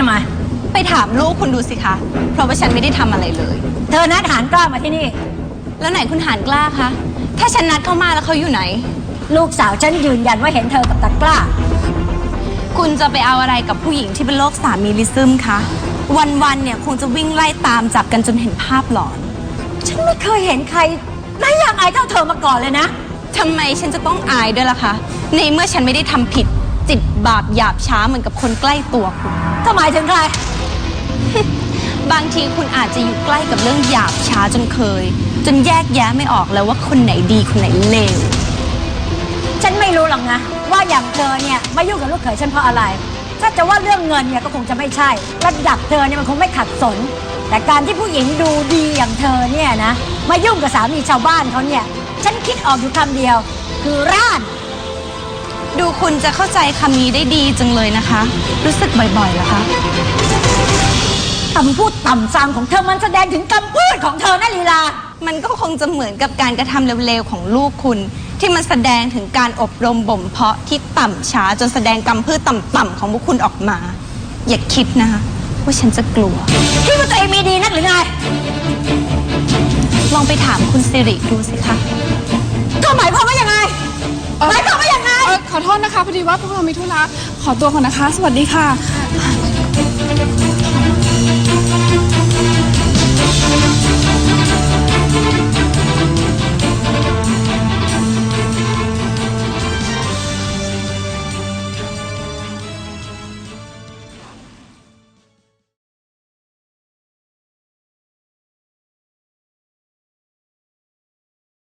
ามลูกคุณดูสิคะ เพราะว่าฉันไม่ได้ทำอะไรเลย เธอนัดหานกล้ามาที่นี่ แล้วไหนคุณหานกล้าคะ ถ้าฉันนัดเขามาแล้วเขาอยู่ไหน ลูกสาวฉันยืนยันว่าเห็นเธอกับตากล้า คุณจะไปเอาอะไรกับผู้หญิงที่เป็นโรคสามีลิซึมคะ วันๆเนี่ยคงจะวิ่งไล่ตามจับกันจนเห็นภาพหลอน ฉันไม่เคยเห็นใครได้อย่างอายเท่าเธอมาก่อนเลยนะ ทำไมฉันจะต้องอายด้วยล่ะคะ ในเมื่อฉันไม่ได้ทำผิด จิตบาปหยาบช้าเหมือนกับคนใกล้ตัวคุณ ถ้าหมายถึงใคร บางทีคุณอาจจะอยู่ใกล้กับเรื่องหยาบช้าจนเคย จนแยกแยะไม่ออกแล้วว่าคนไหนดีคนไหนเลว ฉันไม่รู้หรอกนะ ว่าอย่างเธอเนี่ยมายุ่งกับลูกเขยฉันเพราะอะไร ถ้าจะว่าเรื่องเงินเนี่ยก็คงจะไม่ใช่ ระดับเธอเนี่ยมันคงไม่ขัดสน แต่การที่ผู้หญิงดูดีอย่างเธอเนี่ยนะ มายุ่งกับสามีชาวบ้านเขาเนี่ย ฉันคิดออกอยู่คำเดียว คือร่าน ดูคุณจะเข้าใจคำนี้ได้ดีจังเลยนะคะ รู้สึกบ่อยๆเหรอคะ คำพูดต่ำซามของเธอมันแสดงถึงกำพืชของเธอนะลีลา มันก็คงจะเหมือนกับการกระทำเร็วๆของลูกคุณ ที่มันแสดงถึงการอบรมบ่มเพาะที่ต่ำช้าจนแสดงกำพืชต่ำๆของพวกคุณออกมา อย่าคิดนะคะว่าฉันจะกลัวที่ว่าตัวเองมีดีนักหรือไง ลองไปถามคุณสิริดูสิคะเธอหมายความว่ายังไงเอ่อหมายความว่ายังไงเอ่อ ขอโทษนะคะพอดีว่าพวกเรามีธุระขอตัวก่อนนะคะ สวัสดีค่ะ